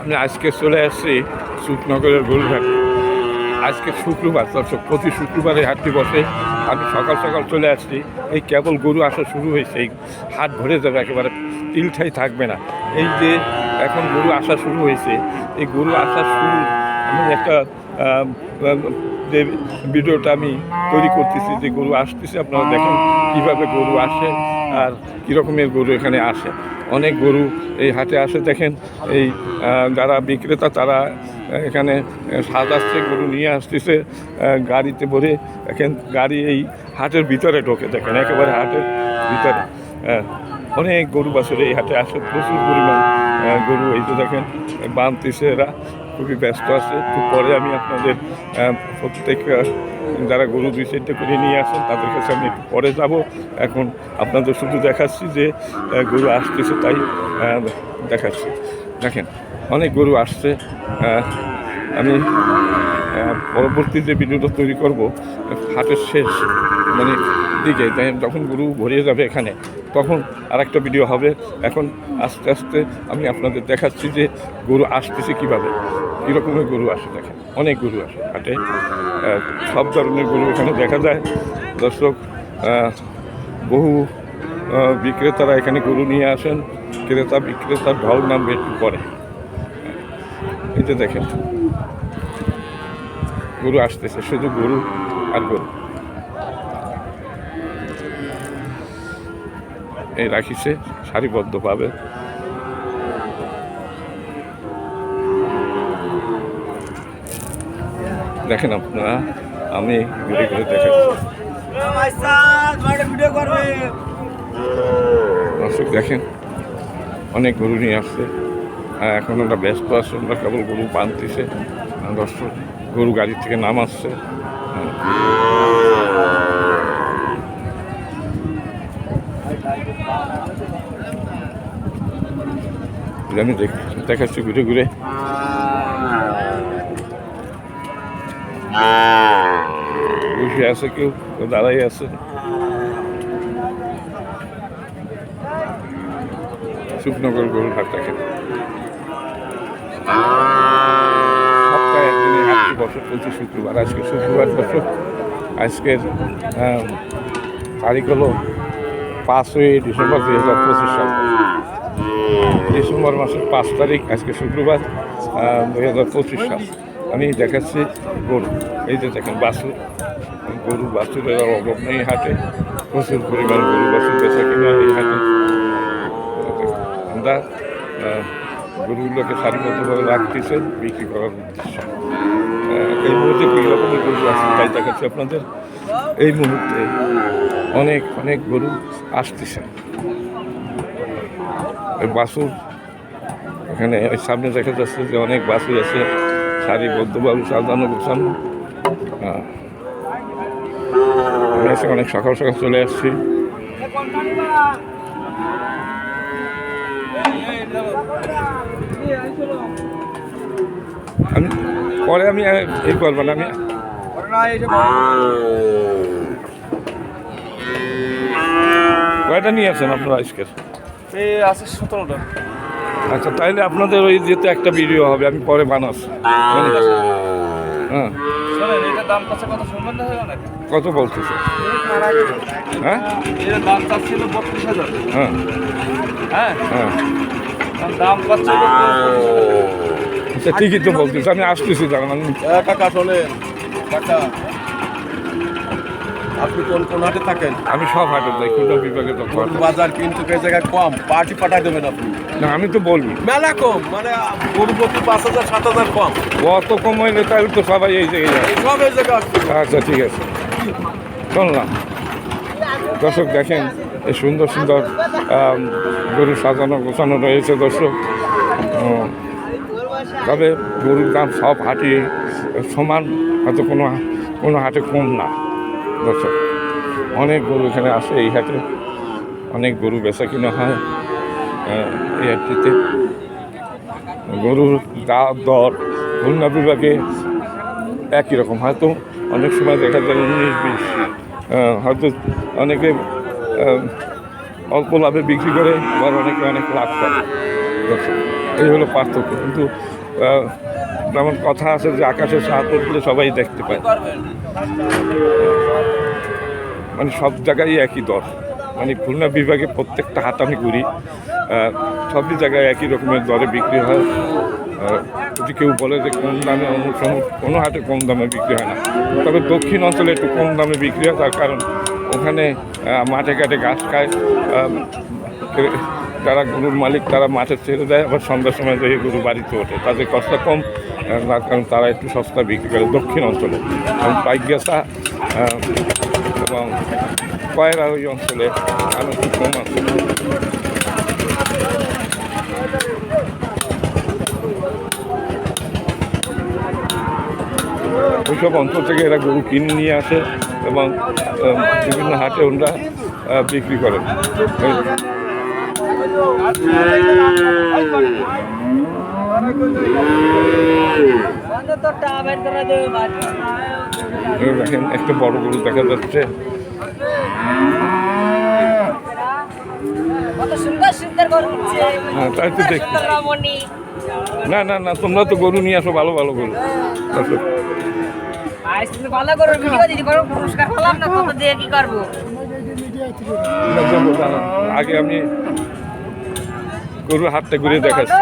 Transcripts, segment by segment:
আমি আজকে চলে আসছি সুখনগরের গোলঘাট। আজকে শুক্রবার দর্শক প্রতি শুক্রবারে হাটটি বসে। আমি সকাল সকাল চলে আসছি। এই কেবল গরু আসা শুরু হয়েছে, এই হাট ভরে যাবে, একেবারে তিলঠাই থাকবে না। এই যে এখন গরু আসা শুরু হয়েছে, এই গরু আসা শুরু আমি একটা যে ভিডিওটা আমি তৈরি করতেছি যে গরু আসতেছে আপনারা দেখেন কীভাবে গরু আসে আর কীরকমের গরু এখানে আসে। অনেক গরু এই হাটে আসে দেখেন এই যারা বিক্রেতা তারা এখানে সাজাচ্ছে গরু নিয়ে আসতেছে গাড়িতে ভরে এখন গাড়ি এই হাটের ভিতরে ঢোকে দেখেন একেবারে হাটের ভিতরে। আহ, অনেক গরু বাছুর এই হাটে আসে প্রচুর পরিমাণ গরু এই যে দেখেন বানতেছে এরা। খুবই ব্যস্ত আছে। একটু পরে আমি আপনাদের প্রত্যেক যারা গরু দুই করে নিয়ে আসেন, তাদের কাছে আমি একটু পরে যাব। এখন আপনাদের শুধু দেখাচ্ছি যে গরু আসতেছে তাই দেখাচ্ছি। দেখেন, অনেক গরু আসছে। আমি পরবর্তী যে ভিডিওটা তৈরি করব, হাটের শেষ মানে দিকে যখন গরু ভরিয়ে যাবে এখানে, তখন আর একটা ভিডিও হবে। এখন আস্তে আস্তে আমি আপনাদের দেখাচ্ছি যে গরু আসতেছে কীভাবে। কীরকমের গরু আসে দেখেন, অনেক গরু আসে। হাটে সব ধরনের গরু এখানে দেখা যায়। দর্শক বহু বিক্রেতারা এখানে গরু নিয়ে আসেন। ক্রেতা বিক্রেতার ঢল নামবে একটু পরে। যে দেখেন, গরু আসতেছে, শুধু গরু রাখিছে, সারিবদ্ধভাবে। দেখেন আপনারা, আমি ঘুরে ঘুরে দেখাচ্ছি। দেখেন, অনেক গরু নিয়ে আসছে। আর এখন ওরা ব্যস্ত আছে ওরা কেবল গরু বাঁধতেছে। দর্শক, গরু গাড়ি থেকে নামাচ্ছে। হ্যাঁ। আমি দেখ- দেখাচ্ছি ঘুরে ঘুরে। বসে আছে কেউ? দাঁড়াই আছে? শুকনগর গরুর হাট বছর প্রতি শুক্রবার। আজকে শুক্রবার বছর। আজকের তারিখ হলো পাঁচই ডিসেম্বর দুই হাজার পঁচিশ সাল। ডিসেম্বর মাসের পাঁচ তারিখ আজকে শুক্রবার দুই হাজার পঁচিশ সাল। আমি দেখাচ্ছি গরু। এই যে দেখেন বাসু গরু বাসু আর অভাব নেই হাটে। প্রচুর পরিমাণ গরু বাসু বেচা কিনা এই হাটে। আমরা গরুগুলোকে সারিবদ্ধভাবে রাখতেছেন বিক্রি করার উদ্দেশ্যে এই মুহূর্তে কী রকমের গরু আছে তাই দেখাচ্ছি আপনাদের এই মুহূর্তে অনেক অনেক গরু আসতেছে ওই বাসুর এখানে ওই সামনে দেখা যাচ্ছে যে অনেক বাসুর আছে সারিবদ্ধভাবে সাজানো গোছানো হ্যাঁ। অনেক সকাল সকাল চলে আসছি আমি পরে আমি এই করব না আমি কয়টা নিয়ে আসেন আপনারা আজকের আছে সতেরোটা আচ্ছা তাইলে আপনাদের ওই যেতে একটা ভিডিও হবে আমি পরে বানাচ্ছি। হ্যাঁ। কত হয়? বলতেছে হ্যাঁ হাজার। হ্যাঁ। হ্যাঁ। দাম আচ্ছা ঠিকই তো বলতেছে আমি আসতেছি দাঁড়ান আমি কাকা শোনেন। কাকা আপনি কোন কোন হাটে থাকেন? আমি সব হাটে যাই খুলনা বিভাগে তো বাজার কিন্তু এই জায়গায় কম পার্টি পাঠাই দেবেন আপনি। না আমি তো বলি মেলা কম মানে গরু প্রতি পাঁচ হাজার সাত হাজার কম। অত কম হইলে তাহলে তো সবাই এই জায়গায় সব এই জায়গায় আসছে আচ্ছা ঠিক আছে। শুনলাম। দর্শক দেখেন এই সুন্দর সুন্দর গরু সাজানো গোছানো রয়েছে দর্শক। তবে গরুর দাম সব হাটে সমান, হয়তো কোনো কোনো হাটে কম না, দর্শক। অনেক গরু এখানে আসে এই হাটে, অনেক গরু বেচা কিনা হয় এই হাটটিতে। গরুর দা, দর খুলনা বিভাগে একই রকম, হয়তো অনেক সময় দেখা যায় উনিশ, বিশ হয়তো অনেকে অল্প লাভে বিক্রি করে আবার অনেকে অনেক লাভ করে। এই হলো পার্থক্য। কিন্তু যেমন কথা আছে যে আকাশের সাহায্য করলে সবাই দেখতে পায়। মানে সব জায়গায় একই দর মানে খুলনা বিভাগে প্রত্যেকটা হাট আমি ঘুরি। সবই জায়গায় একই রকমের দরে বিক্রি হয়। যদি কেউ বলে যে কম দামে অন্য কোনো হাটে কম দামে বিক্রি হয় না। তবে দক্ষিণ অঞ্চলে একটু কম দামে বিক্রি হয়, তার কারণ ওখানে মাঠে ঘাটে গাছ খায় তারা গরুর মালিক, তারা মাঠে ছেড়ে দেয়, আবার সন্ধ্যার সময় দেখে গরু বাড়িতে ওঠে। তাদের কষ্ট কম কারণ তারা একটু সস্তা বিক্রি করে দক্ষিণ অঞ্চলে। এবং পাইকগাছা এবং কয়রা ওই অঞ্চলে আরও কম আছে। ওইসব অঞ্চল থেকে এরা গরু কিনে নিয়ে আসে এবং বিভিন্ন হাটে আহ, বিক্রি করেন দেখেন একটা বড় গরু দেখা যাচ্ছে। হ্যাঁ, তাই তো। না না না তোমরা তো গরু নিয়ে আসো ভালো ভালো গরু। আচ্ছা, ভালো গরু ভিডিও দিদি গরু পুরস্কার পেলাম না কত দিয়ে কি করব না, দেবো, দাঁড়ান। আগে আমি গরু হাতটা ঘুরে দেখাচ্ছি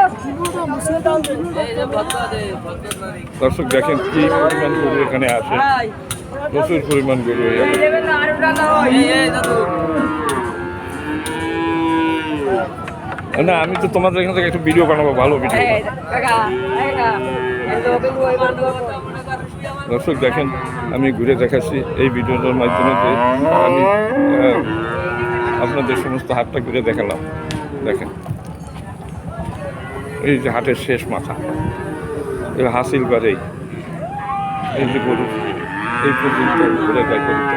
দর্শক দেখেন কি পরিমাণ গরু এখানে আসে প্রচুর পরিমাণ গরু না আমি তো তোমাদের এখান থেকে একটু ভিডিও বানাবো ভালো ভিডিও দর্শক, দেখেন, আমি ঘুরে দেখাচ্ছি এই ভিডিওটার মাধ্যমে যে আমি আপনাদের সমস্ত হাটটা ঘুরে দেখালাম। দেখেন, এই যে হাটের শেষ মাথা এই হাসিল বাড়েই এই যে গরু, এই পর্যন্ত ঘুরে গরুটা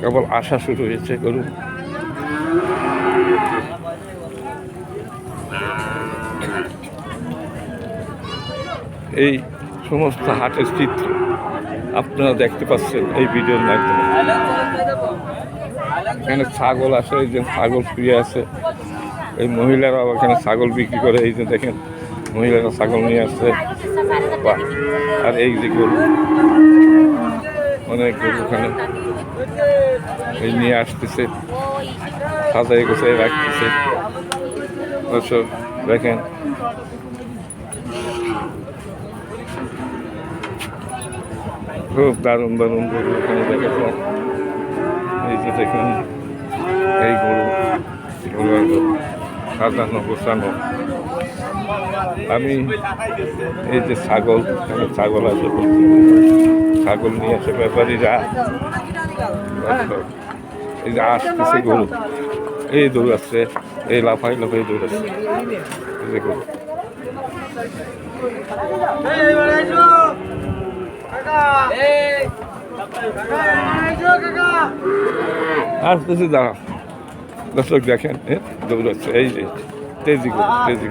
কেবল আসা শুরু হয়েছে গরু। এই সমস্ত হাটের চিত্র আপনারা দেখতে পাচ্ছেন এই ভিডিওর মাধ্যমে। এখানে ছাগল আছে এই যে ছাগল শুয়ে আছে। এই মহিলারা এখানে ছাগল বিক্রি করে, এই যে দেখেন, মহিলারা ছাগল নিয়ে আসছে। আর এই যে গরু, অনেক গরু ওখানে এই নিয়ে আসতেছে সাজাই গোছাই রাখতেছে। দেখেন খুব দারুণ দারুণ গরু এখানে দেখা এই যে দেখুন, এই গরু সাজানো গোছানো আমি এই যে ছাগল ছাগল আছে ছাগল নিয়ে আসে ব্যাপারীরা। এই যে আসতেছে গরু? এই দৌড় দৌড়াচ্ছে এই লাফাই লাফাই দৌড়াচ্ছে এই যে গরু। আসতেছে দাঁড়া দর্শক দেখেন দৌড়াচ্ছে এই যে তেজি তেজি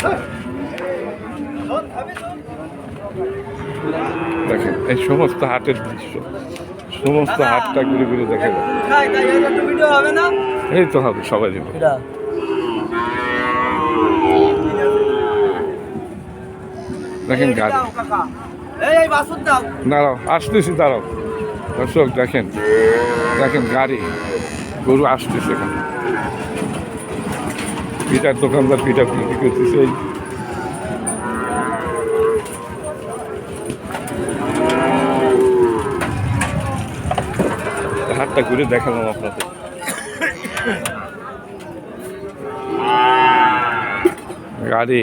দেখেন এই সমস্ত হাটের দৃশ্য সমস্ত হাটটা ঘুরে ঘুরে দেখা এই তো হবে সবাই যাবে দেখেন গাড়ি। দাঁড়াও, আসতেছি, দাঁড়াও। দর্শক, দেখেন দেখেন গাড়ি, গরু আসতেছে এখানে। পিঠার দোকানদার পিঠা বিক্রি করতেছে। হাটটা ঘুরে দেখালাম আপনাদের। গাড়ি,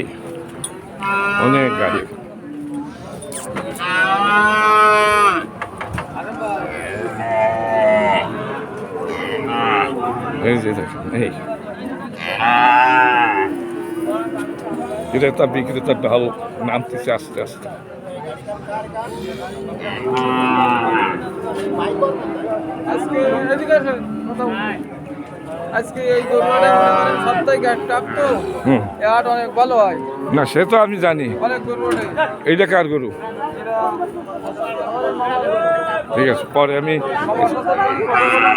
অনেক গাড়ি। এই যে দেখেন এই ক্রেতা বিক্রেতা ঢাল নামতেছে আস্তে আস্তে আজকে এদিকে আসেন, কথা বলি। আজকে এই সপ্তাহে হাট টাপ তো এই অনেক ভালো হয়। না সে তো আমি জানি। অনেক এইটা কার গরু? ঠিক আছে পরে আমি